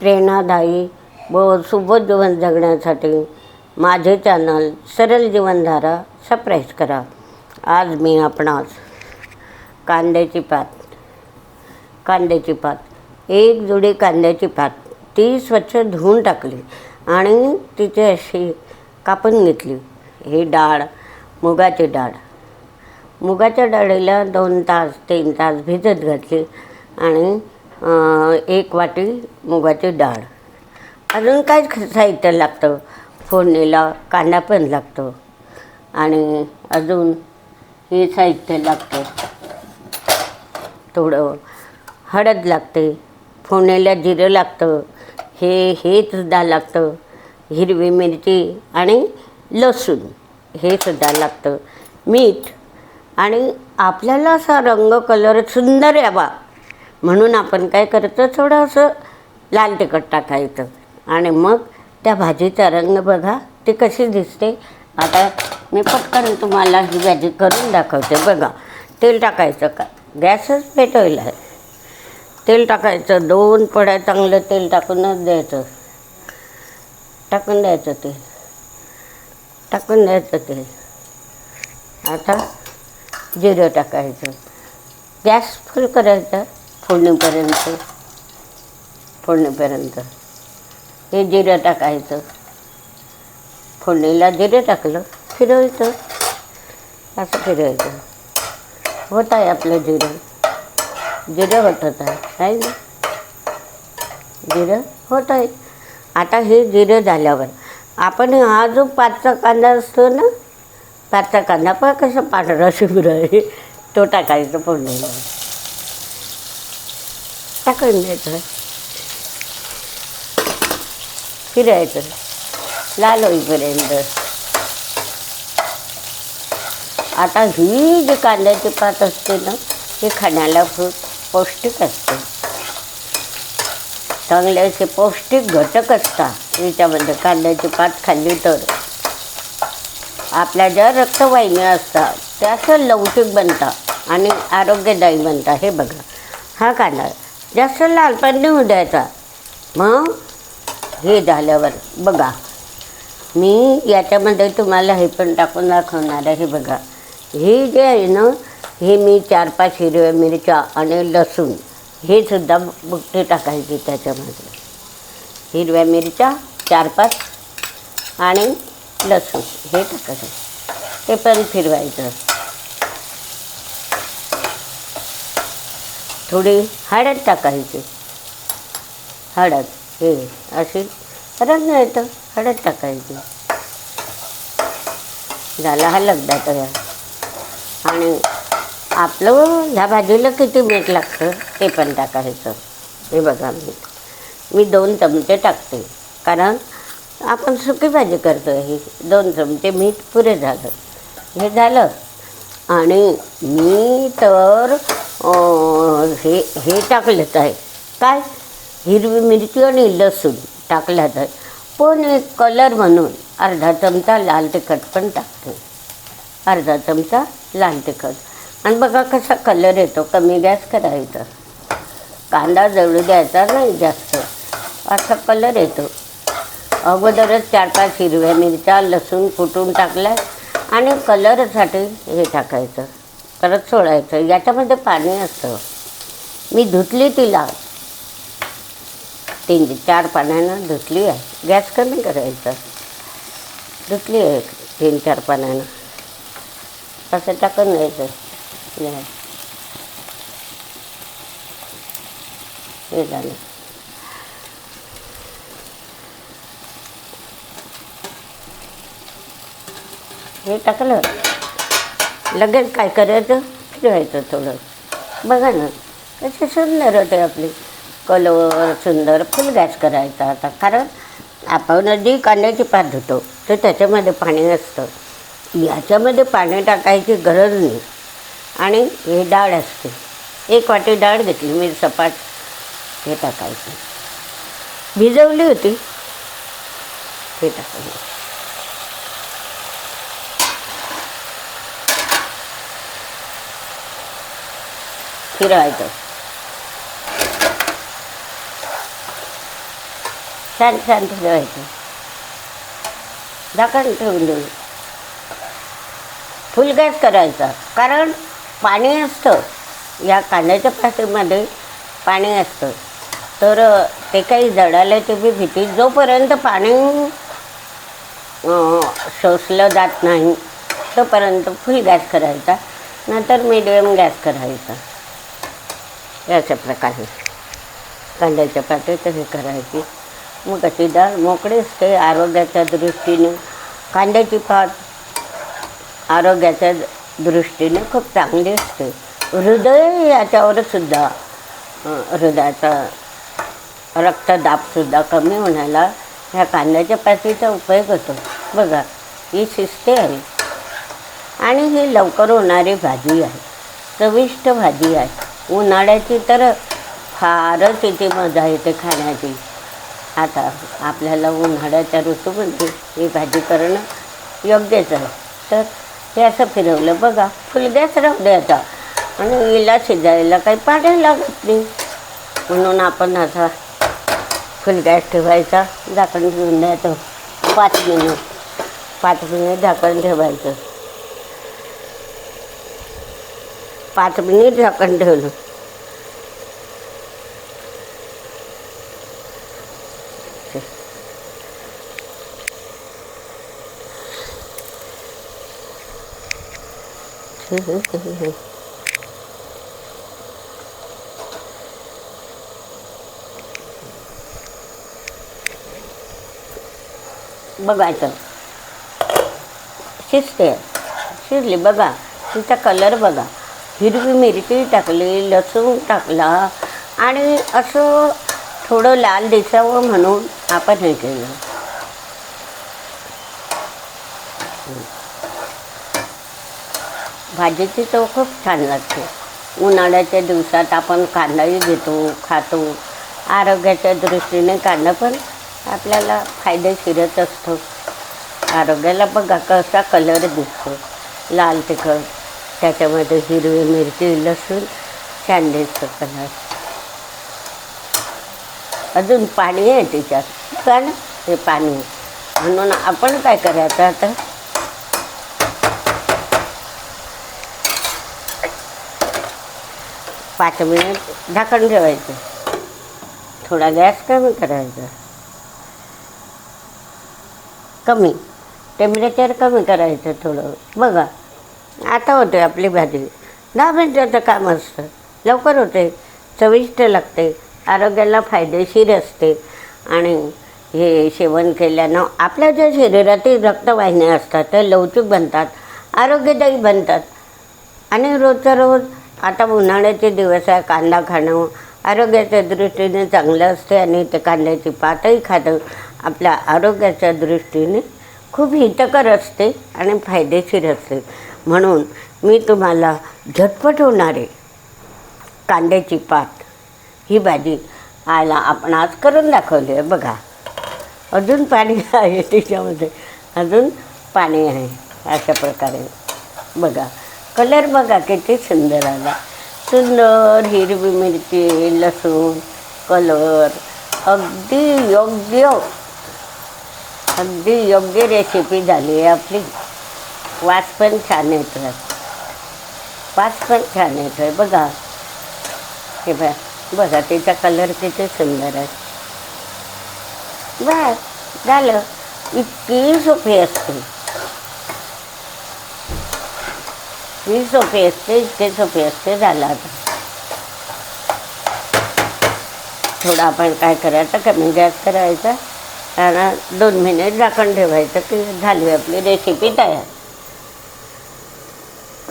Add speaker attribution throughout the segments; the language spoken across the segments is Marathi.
Speaker 1: प्रेरणादायी व सुबोध जीवन जगण्यासाठी माझे चॅनल सरळ जीवनधारा सबस्क्राईब करा. आज मी आपणास कांद्याची पात कांद्याची पात एक जुडी कांद्याची पात ती स्वच्छ धुवून टाकली आणि तिची अशी कापून घेतली. ही डाळ मुगाची डाळ. मुगाच्या डाळीला दोन तास तीन तास भिजत घातली आणि एक वाटी मुगाची डाळ. अजून काय साहित्य लागतं. फोडणीला कांदा पण लागतो. आणि अजून हे साहित्य लागतं. थोडं हळद लागते. फोडणीला जिरं लागतं. हे हे सुद्धा लागतं. हिरवी मिरची आणि लसूण हे सुद्धा लागतं. मीठ आणि आपल्याला असा रंग कलर सुंदर यावा. म्हणून आपण काय करतो थोडं असं लाल तिखट टाकायचं आणि मग त्या भाजीचा रंग बघा ती कशी दिसते. आता मी पटकन तुम्हाला ही भाजी करून दाखवते बघा. तेल टाकायचं का? गॅसच पेटवला आहे. तेल टाकायचं दोन पड्या चांगलं तेल टाकूनच द्यायचं. टाकून द्यायचं ते टाकून द्यायचं ते आता जिरं टाकायचं. गॅस फुल करायचा. फोडणीपर्यंत. फोडणीपर्यंत. हे जिरं टाकायचं. फोडणीला जिरं टाकलं फिरवायचं. असं फिरवायचं. होत आहे आपलं जिरं. जिरं होत आहे आहे ना? जिरं होत आहे. आता हे जिरं झाल्यावर आपण हा जो पाचचा कांदा असतो ना पाचचा कांदा पण कसं पांढरा शुभ्र आहे. तो टाकायचा फोडणीला. टाकून द्यायचं. फिरायचं. लाल होईपर्यंत. आता ही जी कांद्याची पात असते ना हे खाण्याला खूप पौष्टिक असते. चांगले असे पौष्टिक घटक असतात याच्यामध्ये कांद्याची पात खाल्ली तर. आपल्या ज्या रक्तवाहिन्या असतात त्या असं लवचिक बनतात आणि आरोग्यदायी बनतात. हे बघा हा कांदा. जास्त लालपण नाही होऊ द्यायचा मग हे झाल्यावर बघा मी याच्यामध्ये तुम्हाला हे पण टाकून दाखवणार आहे हे बघा. हे जे आहे ना हे मी चार पाच हिरव्या मिरच्या आणि लसूण हे सुद्धा बुकटे टाकायचे त्याच्यामध्ये. हिरव्या मिरच्या चार पाच आणि लसूण हे टाकायचं. ते पण फिरवायचं. थोडी हळद टाकायची. हळद हे अशी रंग येतं हळद टाकायची. झाला हा लगदा तयार. आणि आपलं ह्या भाजीला किती मीठ लागतं ते पण टाकायचं. हे बघा मीठ मी दोन चमचे टाकते. कारण आपण सुकी भाजी करतो ही. दोन चमचे मीठ पुरे झालं. हे झालं. आणि मी तर हे हे टाकलं आहे. काय? हिरवी मिरची आणि लसूण टाकल्यात आहे. पण एक कलर म्हणून अर्धा चमचा लाल तिखट पण टाकते. अर्धा चमचा लाल तिखट. आणि बघा कसा कलर येतो कमी गॅस करायचा. कांदा जळू द्यायचा नाही जास्त. असा कलर येतो. अगोदरच चार पाच हिरव्या मिरच्या लसूण कुटून टाकलाय आणि कलरसाठी हे टाकायचं. परत सोडायचं. याच्यामध्ये पाणी असतं. मी धुतली तिला. तीन चार पाण्यानं धुतली आहे. गॅस कमी करायचा. धुतली आहे तीन चार पाण्यानं. असं टाकून द्यायचं हे. हे झालं. हे टाकलं. लगेच काय करायचं फिरवायचं थोडं. बघा ना कसे सुंदर होते आपली. कलर सुंदर फुल गॅस करायचा आता. कारण आपण जी कांद्याची पात धुतो तर त्याच्यामध्ये पाणी असतं याच्यामध्ये पाणी टाकायची गरज नाही. आणि हे डाळ असते. एक वाटी डाळ घेतली मी सपाट हे टाकायचं. भिजवली होती. हे टाकायची. फिरवायचं. छान छान फिरवायचं. झाकण ठेवून देऊ फुल गॅस करायचा कारण पाणी असतं. या कांद्याच्या पातीमध्ये पाणी असतं. तर ते काही जळाल्याची बी भीती जोपर्यंत पाणी शोषलं जात नाही तोपर्यंत फुल गॅस करायचा. नंतर मिडियम गॅस करायचा. याच्या प्रकारे. कांद्याच्या पात्यात हे करायची. मग अशी डाळ मोकळी असते आरोग्याच्या दृष्टीने. कांद्याची पात आरोग्याच्या दृष्टीने खूप चांगली असते. हृदय याच्यावर सुद्धा हृदयाचा रक्तदाबसुद्धा कमी होण्याला ह्या कांद्याच्या पातीचा उपयोग होतो. बघा ही शिस्ते आहे. आणि ही लवकर होणारी भाजी आहे. चविष्ट भाजी आहे. उन्हाळ्याची तर फारच इथे मजा येते खाण्याची. आता आपल्याला उन्हाळ्याच्या ऋतूमध्ये ही भाजी करणं योग्यच आहे. तर हे असं फिरवलं बघा फुलगॅस राहू द्यायचा आणि हिला शिजायला काही पाणी लागत नाही. म्हणून आपण असा फुल गॅस ठेवायचा झाकण ठेवून द्यायचं. पाच मिनिट पाच मिनिट झाकण ठेवायचं. पाच मिनिट झाकण ठेवलं. बघायचं शिजते. शिजली बघा. तिचा कलर बघा. हिरवी मिरची टाकली लसूण टाकला आणि असं थोडं लाल दिसावं म्हणून आपण हे केलं. भाजीची चव खूप छान लागते. उन्हाळ्याच्या दिवसात आपण कांदाही घेतो खातो. आरोग्याच्या दृष्टीने कांदा पण आपल्याला फायदेशीरच असतो. आरोग्याला बघा कसा कलर दिसतो. लाल तिखट त्याच्यामध्ये हिरवी मिरची लसूण छान दिसतं कलर अजून पाणी आहे त्याच्यात का ना? हे पाणी. म्हणून आपण काय करायचं आता? पाच मिनिट झाकण ठेवायचं. थोडा गॅस कमी करायचा. कमी. टेम्परेचर कमी करायचं थोडं. बघा. आता होते आपली भाजी. दहा मिनटाचं काम असतं. लवकर होते. चविष्ट लागते. आरोग्याला फायदेशीर असते. आणि हे सेवन केल्यानं आपल्या ज्या शरीरातील रक्तवाहिन्या असतात त्या लवचिक बनतात आरोग्यदायी बनतात. आणि रोजचा रोज आता उन्हाळ्याचे दिवस आहे कांदा खाणं आरोग्याच्या दृष्टीने चांगलं असते आणि ते कांद्याची पातही खाणं आपल्या आरोग्याच्या दृष्टीने खूप हितकर असते आणि फायदेशीर असते. म्हणून मी तुम्हाला झटपट होणारे कांद्याची पात ही भाजी आयला आपण आज करून दाखवली आहे. बघा अजून पाणी आहे त्याच्यामध्ये अजून पाणी आहे अशा प्रकारे. बघा कलर बघा किती सुंदर आला. सुंदर हिरवी मिरची लसूण कलर. अगदी योग्य अगदी योग्य रेसिपी झाली आहे आपली. वास पण छान येतो वास पण छान येतोय बघा. हे बघा. बघा तिचा कलर किती सुंदर आहे. बस झालं. इतकी सोपी असते. ही सोपी असते इतके सोपी असते झालं आता. थोडं आपण काय करायचं कमी गॅस करायचा. आणि दोन मिनिट झाकण ठेवायचं की झाली आपली रेसिपी तयार.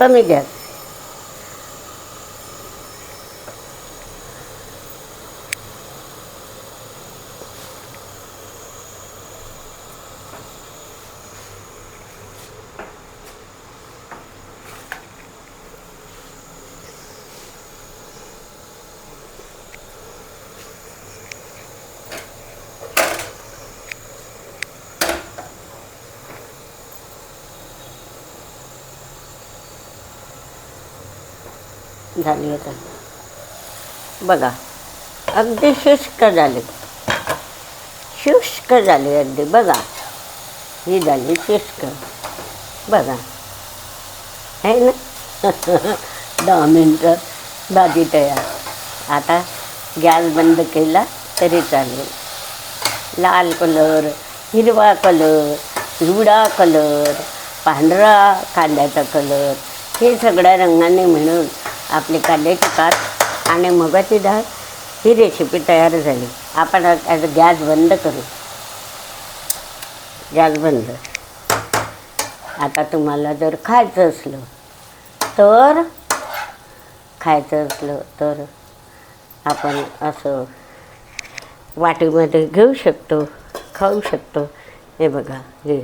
Speaker 1: कमी झाली आता. बघा अगदी शुष्क झाले. शुष्क झाले अगदी. बघा ही झाली शुष्क. बघा. आहे ना? दहा मिनटं भाजी तयार. आता गॅस बंद केला तरी चालेल. लाल कलर हिरवा कलर पिवळा कलर पांढरा कांद्याचा कलर हे सगळ्या रंगाने मिळून आपली कांदे टिकात आणि मुगाची डाळ ही रेसिपी तयार झाली. आपण आता गॅस बंद करू. गॅस बंद. आता तुम्हाला जर खायचं असलं तर खायचं असलं तर आपण असं वाटीमध्ये घेऊ शकतो खाऊ शकतो. हे बघा हे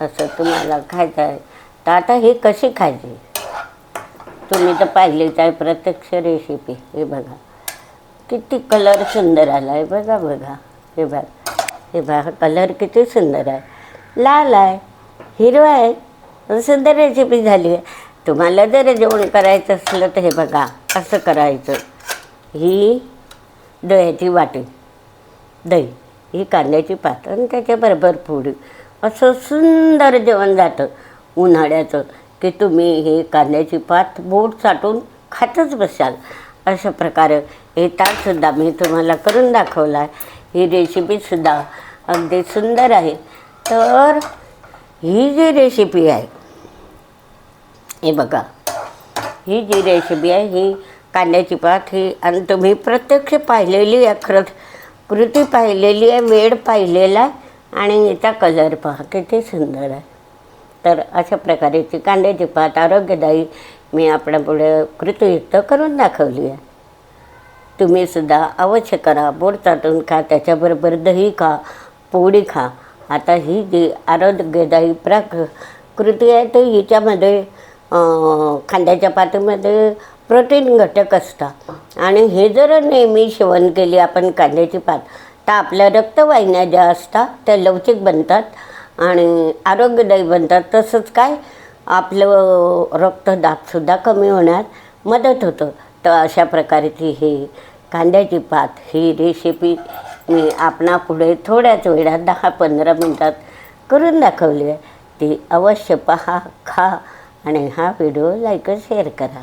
Speaker 1: असं तुम्हाला खायचं आहे. तर आता हे कशी खायची? तुम्ही तर पाहिलीच आहे प्रत्यक्ष रेसिपी हे बघा. किती कलर सुंदर आला आहे बघा बघा. हे बघा. हे बघा कलर किती सुंदर आहे. लाल आहे हिरवा आहे. सुंदर रेसिपी झाली आहे. तुम्हाला जर जेवण करायचं असलं तर हे बघा असं करायचं. ही दह्याची वाटी. दही. ही कांद्याची पात. आणि त्याच्याबरोबर पोळी असं सुंदर जेवण जातं. उन्हाळ्याचं. की तुम्ही हे कांद्याची पात बोट चाटून खातच बसाल. अशा प्रकारे हे ताटसुद्धा मी तुम्हाला करून दाखवला आहे. ही रेसिपीसुद्धा अगदी सुंदर आहे. तर ही जी रेसिपी आहे हे बघा. ही जी रेसिपी आहे ही कांद्याची पात ही आणि तुम्ही प्रत्यक्ष पाहिलेली आहे खरंच कृती पाहिलेली आहे वेळ पाहिलेला आहे आणि याचा कलर पहा किती सुंदर आहे. तर अशा प्रकारेची कांद्याची पात आरोग्यदायी मी आपल्यापुढे कृतीयुक्त करून दाखवली आहे. तुम्ही सुद्धा अवश्य करा. बोर चाटून खा त्याच्याबरोबर दही खा पोळी खा. आता ही जी आरोग्यदायी प्राक कृती आहे तर हिच्यामध्ये खांद्याच्या पातीमध्ये प्रोटीन घटक असतात. आणि हे जर नेहमी सेवन केली आपण कांद्याची पात तर आपल्या रक्तवाहिन्या ज्या असतात त्या लवचिक बनतात. आणि आरोग्यदायी बनतात. तसंच काय आपलं रक्तदाबसुद्धा कमी होण्यात मदत होतं. तर अशा प्रकारची ही कांद्याची पात ही रेसिपी मी आपणापुढे थोड्याच वेळात दहा पंधरा मिनटात करून दाखवली आहे. ती अवश्य पहा खा आणि हा व्हिडिओ लाईक शेअर करा.